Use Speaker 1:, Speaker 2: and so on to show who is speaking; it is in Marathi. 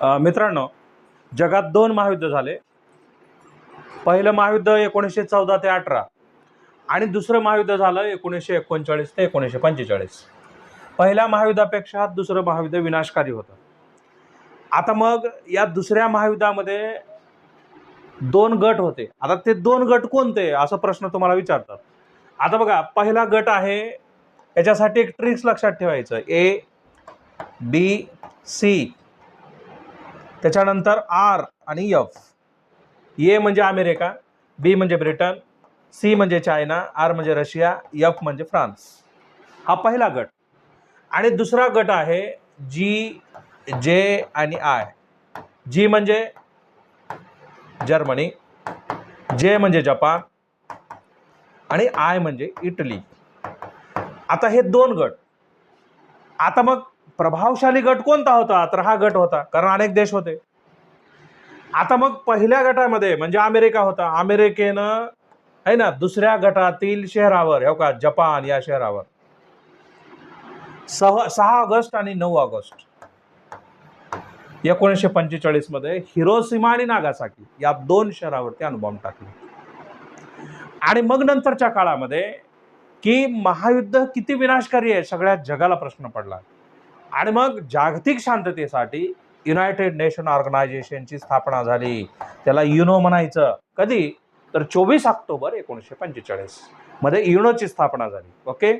Speaker 1: मित्रांनो जगात दोन महायुद्ध झाले. पहिलं महायुद्ध एकोणीसशे चौदा ते अठरा आणि दुसरं महायुद्ध झालं एकोणीसशे एकोणचाळीस ते एकोणीसशे पंचेचाळीस. पहिल्या महायुद्धापेक्षा दुसरं महायुद्ध विनाशकारी होतं. आता मग या दुसऱ्या महायुद्धामध्ये दोन गट होते. आता ते दोन गट कोणते असं प्रश्न तुम्हाला विचारतात. आता बघा पहिला गट आहे याच्यासाठी एक ट्रिक्स लक्षात ठेवायचं. A B C. त्याच्यानंतर आर आणि एफ. ए म्हणजे अमेरिका बी म्हणजे ब्रिटन सी म्हणजे चायना आर म्हणजे रशिया एफ म्हणजे फ्रान्स. हा पहिला गट. आणि दुसरा गट आहे जी जे आणि आय. जी म्हणजे जर्मनी जे म्हणजे जपान आणि आय म्हणजे इटली. आता हे दोन गट. आता मग प्रभावशाली गट कोणता होता? तर हा गट होता कारण अनेक देश होते. आता मग पहिल्या गटामध्ये म्हणजे अमेरिका होता. अमेरिकेनं आहे ना दुसऱ्या गटातील शहरावर हो का जपान या शहरावर. सहा सहा ऑगस्ट आणि नऊ ऑगस्ट. एकोणीसशे पंचेचाळीसमध्ये हिरोसीमा आणि नागासाकी या दोन शहरावरती अनुभव टाकले. आणि मग नंतरच्या काळामध्ये की महायुद्ध किती विनाशकारी आहे सगळ्या जगाला प्रश्न पडला. आणि मग जागतिक शांततेसाठी युनायटेड नेशन ऑर्गनायझेशनची स्थापना झाली. त्याला युनो म्हणायचं. कधी? तर चोवीस ऑक्टोबर एकोणीसशे पंचेचाळीसमध्ये युनोची स्थापना झाली. ओके